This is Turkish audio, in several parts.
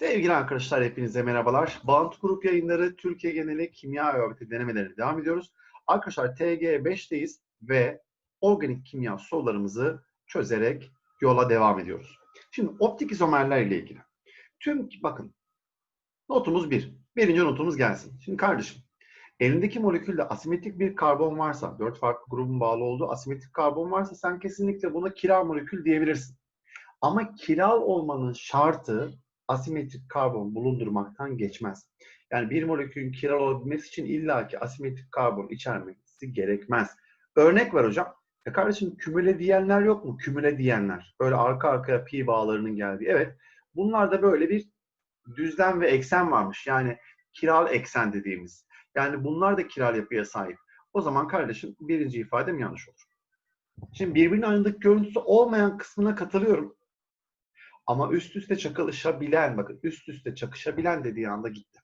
Sevgili arkadaşlar hepinize merhabalar. Bant Grup yayınları Türkiye geneli kimya öğreti denemelerine devam ediyoruz. Arkadaşlar TG5'teyiz ve organik kimya sorularımızı çözerek yola devam ediyoruz. Şimdi optik izomerler ile ilgili. Tüm bakın notumuz bir. Birinci notumuz gelsin. Şimdi kardeşim elindeki molekülde asimetrik bir karbon varsa, dört farklı grubun bağlı olduğu asimetrik karbon varsa sen kesinlikle buna kiral molekül diyebilirsin. Ama kiral olmanın şartı asimetrik karbon bulundurmaktan geçmez. Yani bir molekülün kiral olabilmesi için illaki asimetrik karbon içermesi gerekmez. Örnek ver hocam. Ya kardeşim kümüle diyenler yok mu? Kümüle diyenler. Böyle arka arkaya pi bağlarının geldiği. Evet. Bunlarda böyle bir düzlem ve eksen varmış. Yani kiral eksen dediğimiz. Yani bunlar da kiral yapıya sahip. O zaman kardeşim birinci ifadem yanlış olur. Şimdi birbirinin aynılık görüntüsü olmayan kısmına katılıyorum. Ama üst üste çakışabilen, bakın üst üste çakışabilen dediği anda gitti.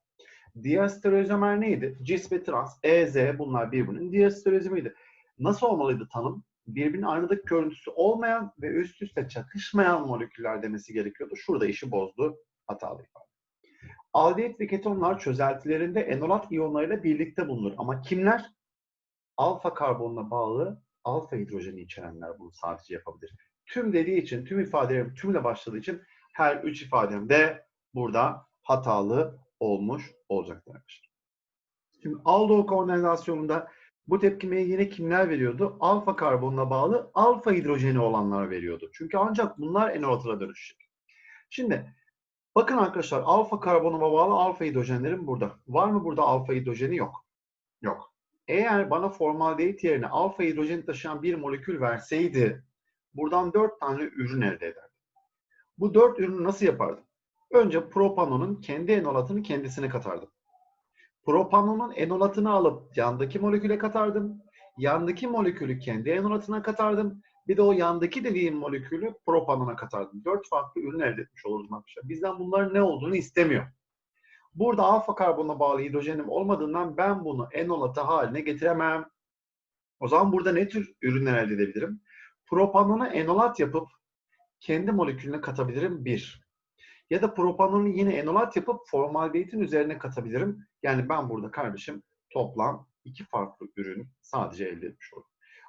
Diastereoizomer neydi? Cis ve trans, E, Z bunlar birbirinin diastereoizomuydu. Nasıl olmalıydı tanım? Birbirinin aynılık görüntüsü olmayan ve üst üste çakışmayan moleküller demesi gerekiyordu. Şurada işi bozdu. Hatalı ifade. Aldehit ve ketonlar çözeltilerinde enolat iyonlarıyla birlikte bulunur. Ama kimler? Alfa karbonla bağlı alfa hidrojeni içerenler bunu sadece yapabilir. Tüm dediği için, tüm ifadelerim tümle başladığı için her üç ifadem de burada hatalı olmuş olacaktır. Şimdi aldol kondensasyonunda bu tepkimeyi yine kimler veriyordu? Alfa karbonla bağlı alfa hidrojeni olanlar veriyordu. Çünkü ancak bunlar enolatıra dönüşecek. Şimdi bakın arkadaşlar alfa karbonuma bağlı alfa hidrojenlerim burada. Var mı burada alfa hidrojeni? Yok. Yok. Eğer bana formaldehit yerine alfa hidrojeni taşıyan bir molekül verseydi buradan dört tane ürün elde ederdim. Bu dört ürünü nasıl yapardım? Önce propanonun kendi enolatını kendisine katardım. Propanonun enolatını alıp yandaki moleküle katardım. Yandaki molekülü kendi enolatına katardım. Bir de o yandaki dediğim molekülü propanona katardım. Dört farklı ürün elde etmiş olurdum arkadaşlar. Bizden bunların ne olduğunu istemiyor. Burada alfa karbona bağlı hidrojenim olmadığından ben bunu enolatı haline getiremem. O zaman burada ne tür ürünler elde edebilirim? Propanonu enolat yapıp kendi molekülüne katabilirim bir. Ya da propanonu yine enolat yapıp formaldehidin üzerine katabilirim. Yani ben burada kardeşim toplam iki farklı ürün sadece elde etmiş olurum.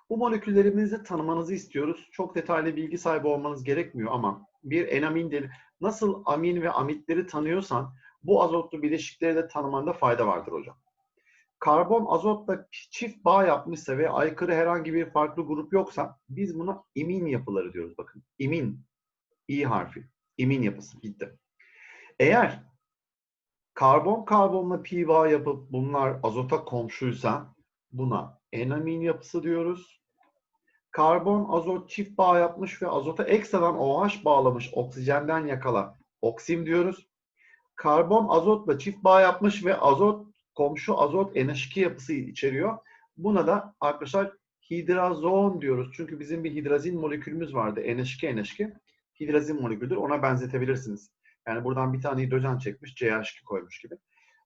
Bu moleküllerimizi tanımanızı istiyoruz. Çok detaylı bilgi sahibi olmanız gerekmiyor ama bir enamin değil. Nasıl amin ve amitleri tanıyorsan bu azotlu bileşikleri de tanımanda fayda vardır hocam. Karbon azotla çift bağ yapmışsa ve aykırı herhangi bir farklı grup yoksa biz buna imin yapıları diyoruz bakın. İmin, i harfi, imin yapısı gitti. Eğer karbon karbonla pi bağ yapıp bunlar azota komşuysa buna enamin yapısı diyoruz. Karbon azot çift bağ yapmış ve azota ekstradan OH bağlamış oksijenden yakala oksim diyoruz. Karbon azotla çift bağ yapmış ve azot komşu azot NH2 yapısı içeriyor. Buna da arkadaşlar hidrazon diyoruz. Çünkü bizim bir hidrazin molekülümüz vardı. NH2 NH2. Hidrazin molekülüdür. Ona benzetebilirsiniz. Yani buradan bir tane hidrojen çekmiş, CH2 koymuş gibi.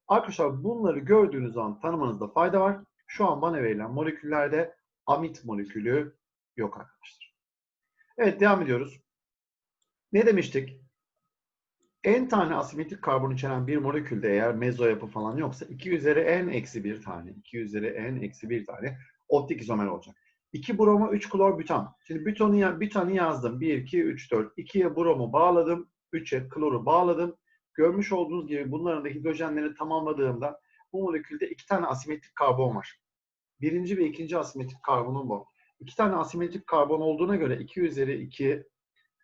Arkadaşlar bunları gördüğünüz zaman tanımanızda fayda var. Şu an bana verilen moleküllerde amit molekülü yok arkadaşlar. Evet devam ediyoruz. Ne demiştik? En tane asimetrik karbon içeren bir molekülde eğer mezo yapı falan yoksa 2 üzeri n eksi bir tane, 2 üzeri n eksi bir tane optik izomer olacak. 2 bromo 3 klor butan. Şimdi butonu, butanı yazdım. 1, 2, 3, 4. 2'ye bromu bağladım. 3'e kloru bağladım. Görmüş olduğunuz gibi bunların da hidrojenlerini tamamladığımda bu molekülde iki tane asimetrik karbon var. Birinci ve ikinci asimetrik karbonum bu. İki tane asimetrik karbon olduğuna göre 2 üzeri 2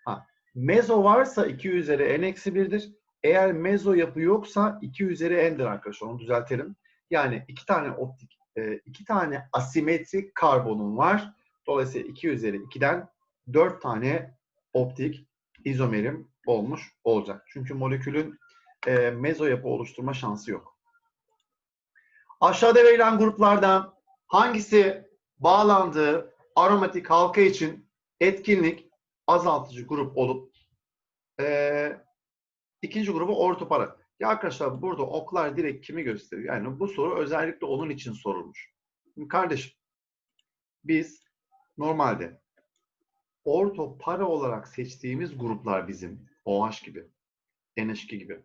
ha, mezo varsa 2 üzeri n eksi 1'dir. Eğer mezo yapı yoksa 2 üzeri n'dir arkadaşlar. Onu düzeltelim. Yani iki tane optik, iki tane asimetrik karbonum var. Dolayısıyla 2 üzeri 2'den 4 tane optik izomerim olmuş olacak. Çünkü molekülün e, mezo yapı oluşturma şansı yok. Aşağıda verilen gruplardan hangisi bağlandığı aromatik halka için etkinlik azaltıcı grup olup e, ikinci grubu ortopara. Ya arkadaşlar burada oklar direkt kimi gösteriyor? Yani bu soru özellikle onun için sorulmuş. Şimdi kardeşim biz normalde ortopara olarak seçtiğimiz gruplar bizim OH gibi, NH2 gibi.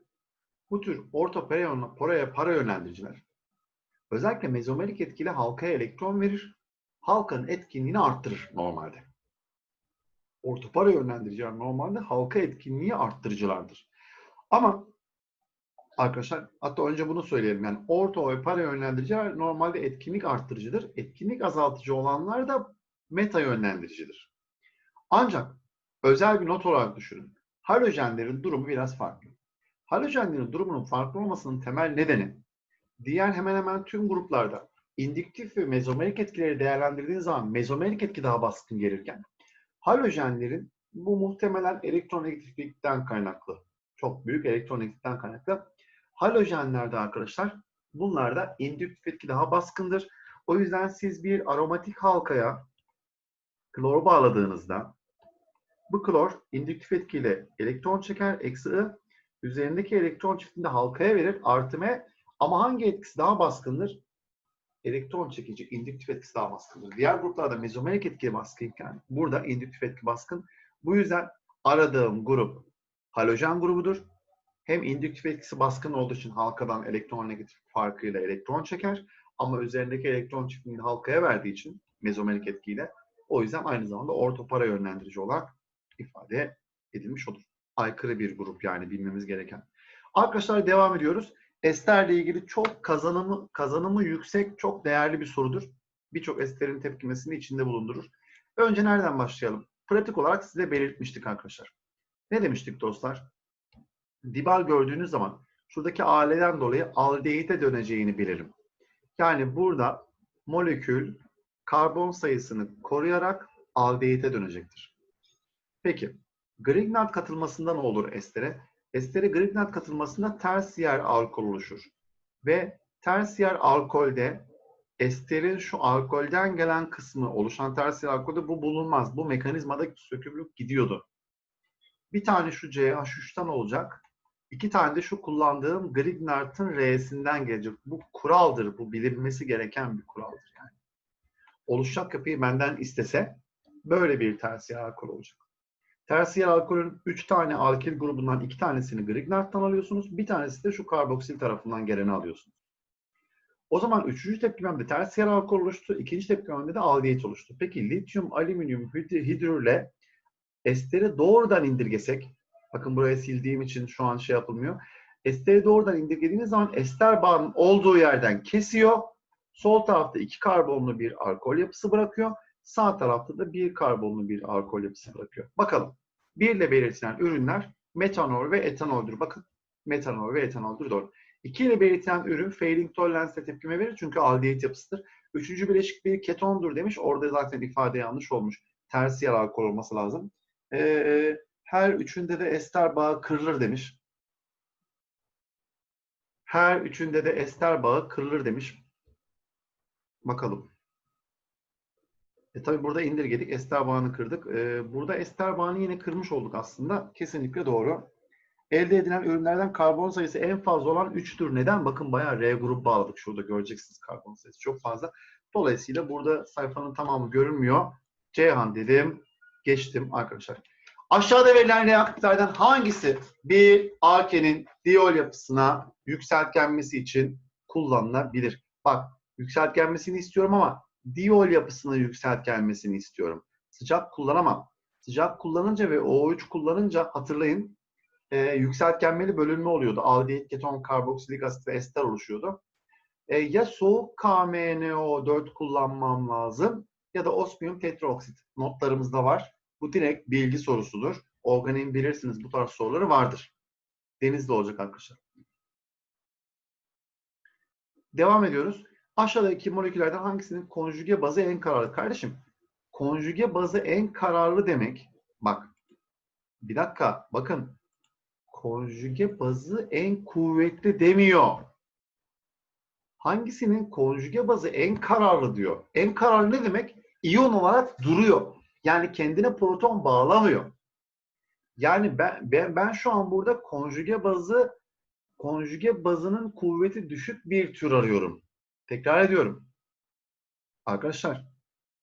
bu tür orta para, para, para yönlendiriciler özellikle mezomerik etkili halkaya elektron verir. Halkanın etkinliğini arttırır normalde. Orta para yönlendiriciler normalde halka etkinliği arttırıcılardır. Ama arkadaşlar hatta önce bunu söyleyelim. Yani orta ve para yönlendiriciler normalde etkinlik arttırıcıdır. Etkinlik azaltıcı olanlar da meta yönlendiricidir. Ancak özel bir not olarak düşünün. Halojenlerin durumu biraz farklı. Halojenlerin durumunun farklı olmasının temel nedeni diğer hemen hemen tüm gruplarda indüktif ve mezomerik etkileri değerlendirdiğiniz zaman mezomerik etki daha baskın gelirken halojenlerin bu muhtemelen elektronegatiflikten kaynaklı. Çok büyük elektronegatiflikten kaynaklı. Halojenlerde arkadaşlar bunlarda indüktif etki daha baskındır. O yüzden siz bir aromatik halkaya klor bağladığınızda bu klor indüktif etkiyle elektron çeker, eksi I, üzerindeki elektron çiftini halkaya verir, artı M. Ama hangi etkisi daha baskındır? Elektron çekici, indüktif etkisi daha baskındır. Diğer gruplarda mezomerik etki baskınken burada indüktif etki baskın. Bu yüzden aradığım grup halojen grubudur. Hem indüktif etkisi baskın olduğu için halkadan elektron negatif farkıyla elektron çeker. Ama üzerindeki elektron çiftini halkaya verdiği için mezomerik etkiyle o yüzden aynı zamanda ortopara yönlendirici olarak ifade edilmiş olur. Aykırı bir grup yani bilmemiz gereken. Arkadaşlar devam ediyoruz. Esterle ilgili çok kazanımı kazanımı yüksek, çok değerli bir sorudur. Birçok esterin tepkimesini içinde bulundurur. Önce nereden başlayalım? Pratik olarak size belirtmiştik arkadaşlar. Ne demiştik dostlar? Dibal gördüğünüz zaman şuradaki aileden dolayı aldehite döneceğini bilirim. Yani burada molekül karbon sayısını koruyarak aldehite dönecektir. Peki, Grignard katılmasında ne olur estere? Estere Grignard katılmasında tersiyer alkol oluşur. Ve tersiyer alkolde esterin şu alkolden gelen kısmı oluşan tersiyer alkolde bu bulunmaz. Bu mekanizmada sökülüp gidiyordu. Bir tane şu CH3'ten olacak. İki tane de şu kullandığım Grignard'ın R'sinden gelecek. Bu kuraldır. Bu bilinmesi gereken bir kuraldır yani. Oluşacak yapıyı benden istese böyle bir tersiyer alkol olacak. Tersiyer alkolün 3 tane alkil grubundan 2 tanesini Grignard'dan alıyorsunuz. Bir tanesi de şu karboksil tarafından geleni alıyorsunuz. O zaman üçüncü tepkimemde tersiyer alkol oluştu. ikinci tepkimemde de aldehit oluştu. Peki lityum, alüminyum, hidrürle esteri doğrudan indirgesek, bakın buraya sildiğim için şu an şey yapılmıyor. Esteri doğrudan indirgediğiniz zaman ester bağının olduğu yerden kesiyor. Sol tarafta iki karbonlu bir alkol yapısı bırakıyor. Sağ tarafta da bir karbonlu bir alkol yapısı bırakıyor. Bakalım. Bir ile belirtilen ürünler metanol ve etanoldür. Bakın metanol ve etanoldür doğru. İki ile belirtilen ürün failing tolerance'le tepkime verir çünkü aldehit yapısıdır. Üçüncü bileşik bir ketondur demiş. Orada zaten ifade yanlış olmuş. Tersiyer alkol olması lazım. Ee, her üçünde de ester bağı kırılır demiş. Her üçünde de ester bağı kırılır demiş. Bakalım. E tabi burada indirgedik. Ester bağını kırdık. E, burada ester bağını yine kırmış olduk aslında. Kesinlikle doğru. Elde edilen ürünlerden karbon sayısı en fazla olan 3'tür. Neden? Bakın bayağı R grup bağladık. Şurada göreceksiniz karbon sayısı çok fazla. Dolayısıyla burada sayfanın tamamı görünmüyor. Ceyhan dedim. Geçtim arkadaşlar. Aşağıda verilen reaktörlerden hangisi bir alkenin diol yapısına yükseltgenmesi için kullanılabilir? Bak yükseltgenmesini istiyorum ama diol yapısına yükselt gelmesini istiyorum. Sıcak kullanamam. Sıcak kullanınca ve O3 kullanınca hatırlayın e, yükseltgenmeli bölünme oluyordu. Aldehit, keton, karboksilik asit ve ester oluşuyordu. E, ya soğuk KMNO4 kullanmam lazım ya da osmiyum tetraoksit. Notlarımızda var. Bu direkt bilgi sorusudur. Organin bilirsiniz bu tarz soruları vardır. Denizde olacak arkadaşlar. Devam ediyoruz. Aşağıdaki moleküllerden hangisinin konjüge bazı en kararlı? Kardeşim, konjüge bazı en kararlı demek, bak, bir dakika, bakın, konjüge bazı en kuvvetli demiyor. Hangisinin konjüge bazı en kararlı diyor. En kararlı ne demek? İyon olarak duruyor. Yani kendine proton bağlamıyor. Yani ben, ben, ben şu an burada konjüge bazı konjüge bazının kuvveti düşük bir tür arıyorum. Tekrar ediyorum. Arkadaşlar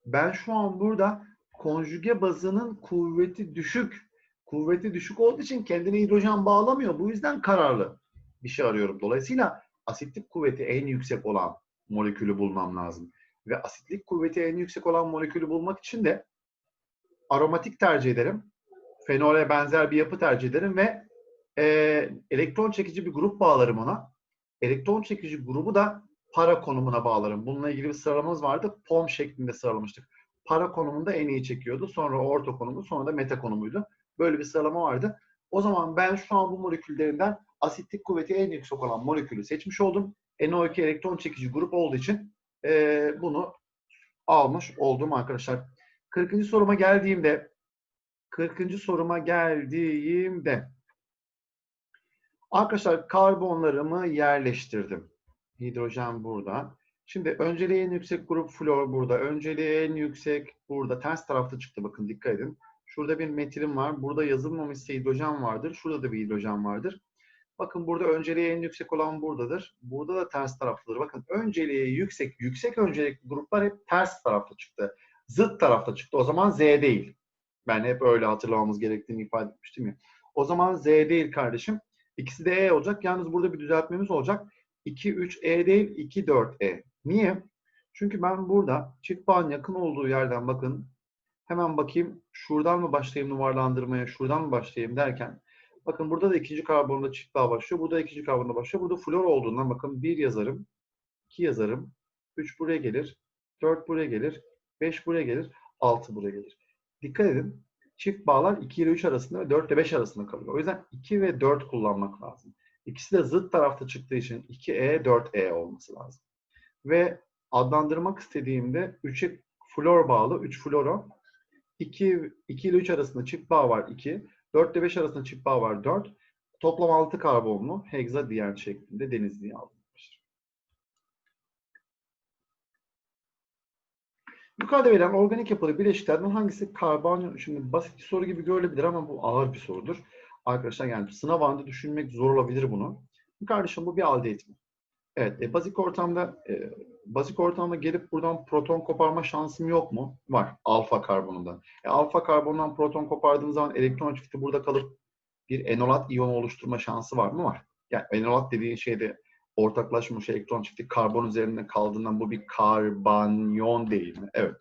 ben şu an burada konjüge bazının kuvveti düşük. Kuvveti düşük olduğu için kendine hidrojen bağlamıyor. Bu yüzden kararlı. bir şey arıyorum. Dolayısıyla asitlik kuvveti en yüksek olan molekülü bulmam lazım. Ve asitlik kuvveti en yüksek olan molekülü bulmak için de aromatik tercih ederim. Fenole benzer bir yapı tercih ederim ve e, elektron çekici bir grup bağlarım ona. Elektron çekici grubu da para konumuna bağlarım. Bununla ilgili bir sıralamamız vardı. POM şeklinde sıralamıştık. Para konumunda en iyi çekiyordu. Sonra orta konumu, sonra da meta konumuydu. Böyle bir sıralama vardı. O zaman ben şu an bu moleküllerinden asitlik kuvveti en yüksek olan molekülü seçmiş oldum. NO2 elektron çekici grup olduğu için e, bunu almış oldum arkadaşlar. 40. soruma geldiğimde 40. soruma geldiğimde arkadaşlar karbonlarımı yerleştirdim. Hidrojen burada. Şimdi önceliği en yüksek grup flor burada. Önceliği en yüksek burada. Ters tarafta çıktı bakın dikkat edin. Şurada bir metilim var. Burada yazılmamışsa hidrojen vardır. Şurada da bir hidrojen vardır. Bakın burada önceliği en yüksek olan buradadır. Burada da ters taraftadır. Bakın önceliği yüksek, yüksek öncelikli gruplar hep ters tarafta çıktı. Zıt tarafta çıktı. O zaman Z değil. Ben hep öyle hatırlamamız gerektiğini ifade etmiştim ya. O zaman Z değil kardeşim. İkisi de E olacak. Yalnız burada bir düzeltmemiz olacak. 2, 3 E değil, 2, 4 E. Niye? Çünkü ben burada çift bağın yakın olduğu yerden bakın hemen bakayım şuradan mı başlayayım numaralandırmaya, şuradan mı başlayayım derken bakın burada da ikinci karbonda çift bağ başlıyor. Burada ikinci karbonda başlıyor. Burada flor olduğundan bakın bir yazarım, iki yazarım, üç buraya gelir, dört buraya gelir, beş buraya gelir, altı buraya gelir. Dikkat edin. Çift bağlar 2 ile 3 arasında ve 4 ile 5 arasında kalıyor. O yüzden 2 ve 4 kullanmak lazım. İkisi de zıt tarafta çıktığı için 2E, 4E olması lazım. Ve adlandırmak istediğimde 3'e flor bağlı, 3 floro. 2, 2 ile 3 arasında çift bağ var 2. 4 ile 5 arasında çift bağ var 4. Toplam 6 karbonlu hexadiyen şeklinde denizliği alınmıştır. Yukarıda verilen organik yapılı bileşiklerden hangisi karbon? Şimdi basit bir soru gibi görülebilir ama bu ağır bir sorudur. Arkadaşlar yani sınav anında düşünmek zor olabilir bunu. Kardeşim bu bir aldehit mi? Evet, e, bazik ortamda e, bazik ortamda gelip buradan proton koparma şansım yok mu? Var. Alfa karbonundan. E, alfa karbondan proton kopardığım zaman elektron çifti burada kalıp bir enolat iyonu oluşturma şansı var mı? Var. Yani enolat dediğin şeyde ortaklaşmış elektron çifti karbon üzerinde kaldığından bu bir karbanyon değil mi? Evet.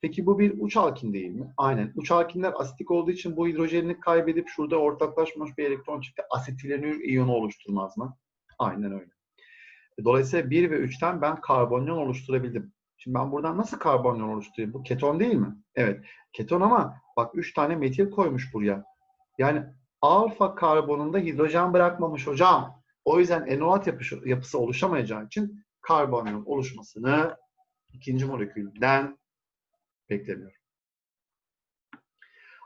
Peki bu bir uç alkin değil mi? Aynen. Uç alkinler asitik olduğu için bu hidrojenini kaybedip şurada ortaklaşmış bir elektron çifti asetilenür iyonu oluşturmaz mı? Aynen öyle. Dolayısıyla 1 ve 3'ten ben karbonyon oluşturabildim. Şimdi ben buradan nasıl karbonyon oluşturayım? Bu keton değil mi? Evet. Keton ama bak 3 tane metil koymuş buraya. Yani alfa karbonunda hidrojen bırakmamış hocam. O yüzden yapısı, yapısı oluşamayacağı için karbonyon oluşmasını ikinci molekülden beklemiyorum.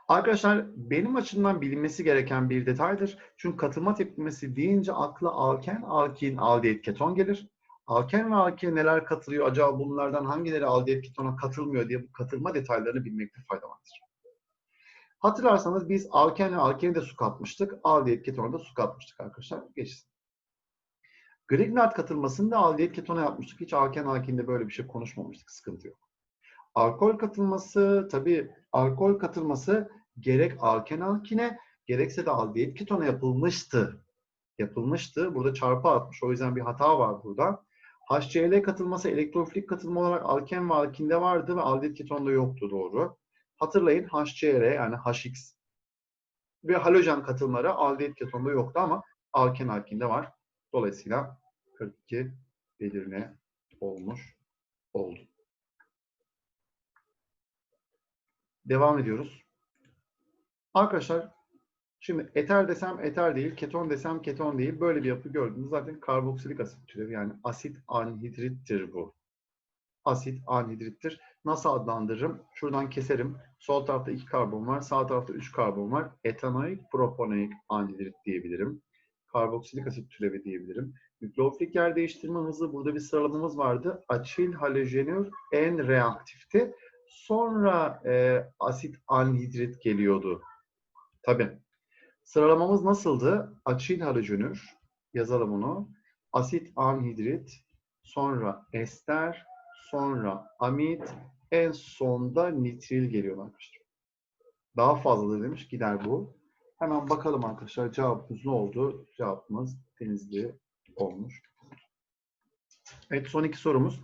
Arkadaşlar benim açımdan bilinmesi gereken bir detaydır. Çünkü katılma tepkimesi deyince akla alken, alkin, aldehit, keton gelir. Alken ve alkin neler katılıyor? Acaba bunlardan hangileri aldehit, ketona katılmıyor diye bu katılma detaylarını bilmekte fayda vardır. Hatırlarsanız biz alken ve alkene de su katmıştık. Aldehit, ketona da su katmıştık arkadaşlar. Geçsin. Grignard katılmasını da aldehit, ketona yapmıştık. Hiç alken, alkinde böyle bir şey konuşmamıştık. Sıkıntı yok. Alkol katılması, tabii alkol katılması gerek alken alkine gerekse de aldehit ketona yapılmıştı. Yapılmıştı. Burada çarpı atmış. O yüzden bir hata var burada. HCl katılması elektrofilik katılma olarak alken ve alkinde vardı ve aldehit ketonda yoktu doğru. Hatırlayın HCl yani HX ve halojen katılmaları aldehit ketonda yoktu ama alken alkinde var. Dolayısıyla 42 belirne olmuş oldu. Devam ediyoruz. Arkadaşlar şimdi eter desem eter değil, keton desem keton değil. Böyle bir yapı gördünüz. Zaten karboksilik asit türevi yani asit anhidrittir bu. Asit anhidrittir. Nasıl adlandırırım? Şuradan keserim. Sol tarafta iki karbon var. Sağ tarafta üç karbon var. Etanoik proponoik anhidrit diyebilirim. Karboksilik asit türevi diyebilirim. Nükleofilik yer değiştirme hızı burada bir sıralamamız vardı. Açil halojenür en reaktifti. Sonra e, asit anhidrit geliyordu. Tabi. Sıralamamız nasıldı? Açil halojenür. Yazalım onu. Asit anhidrit. Sonra ester. Sonra amid. En sonda nitril geliyor arkadaşlar. Daha fazla demiş. Gider bu. Hemen bakalım arkadaşlar cevabımız ne oldu? Cevabımız denizli olmuş. Evet son iki sorumuz.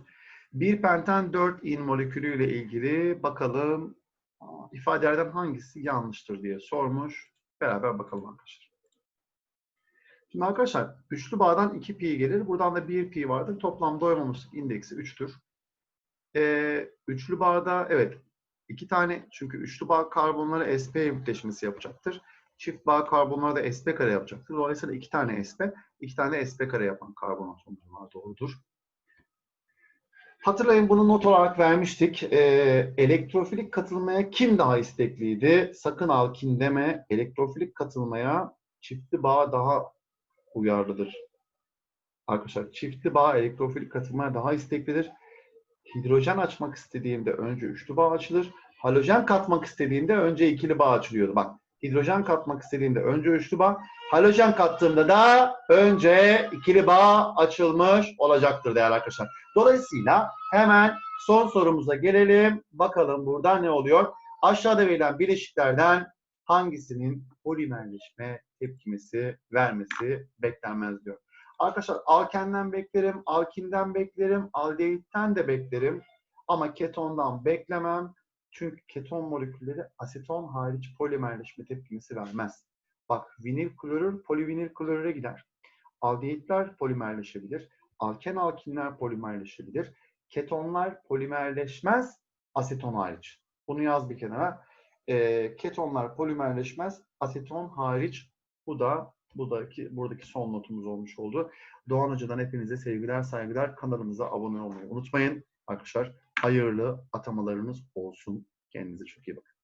Bir penten 4 in molekülü ile ilgili bakalım ifadelerden hangisi yanlıştır diye sormuş. Beraber bakalım arkadaşlar. Şimdi arkadaşlar üçlü bağdan 2 pi gelir. Buradan da 1 pi vardır. Toplam doymamışlık indeksi 3'tür. Ee, üçlü bağda evet iki tane çünkü üçlü bağ karbonları sp yükleşmesi yapacaktır. Çift bağ karbonları da sp kare yapacaktır. Dolayısıyla iki tane sp, iki tane sp kare yapan karbon atomları doğrudur. Hatırlayın bunu not olarak vermiştik. Ee, elektrofilik katılmaya kim daha istekliydi? Sakın alkin deme. Elektrofilik katılmaya çiftli bağ daha uyarlıdır. Arkadaşlar çiftli bağ elektrofilik katılmaya daha isteklidir. Hidrojen açmak istediğimde önce üçlü bağ açılır. Halojen katmak istediğimde önce ikili bağ açılıyordu. Bak hidrojen katmak istediğimde önce üçlü bağ, halojen kattığımda da önce ikili bağ açılmış olacaktır değerli arkadaşlar. Dolayısıyla hemen son sorumuza gelelim. Bakalım burada ne oluyor? Aşağıda verilen bileşiklerden hangisinin polimerleşme tepkimesi vermesi beklenmez diyor. Arkadaşlar alkenden beklerim, alkinden beklerim, aldehitten de beklerim. Ama ketondan beklemem. Çünkü keton molekülleri aseton hariç polimerleşme tepkimesi vermez. Bak vinil klorür polivinil klorüre gider. Aldehitler polimerleşebilir. Alken alkinler polimerleşebilir. Ketonlar polimerleşmez aseton hariç. Bunu yaz bir kenara. Ee, ketonlar polimerleşmez aseton hariç. Bu da buradaki, buradaki son notumuz olmuş oldu. Doğan Hoca'dan hepinize sevgiler, saygılar. Kanalımıza abone olmayı unutmayın. Arkadaşlar hayırlı atamalarınız olsun. Kendinize çok iyi bakın.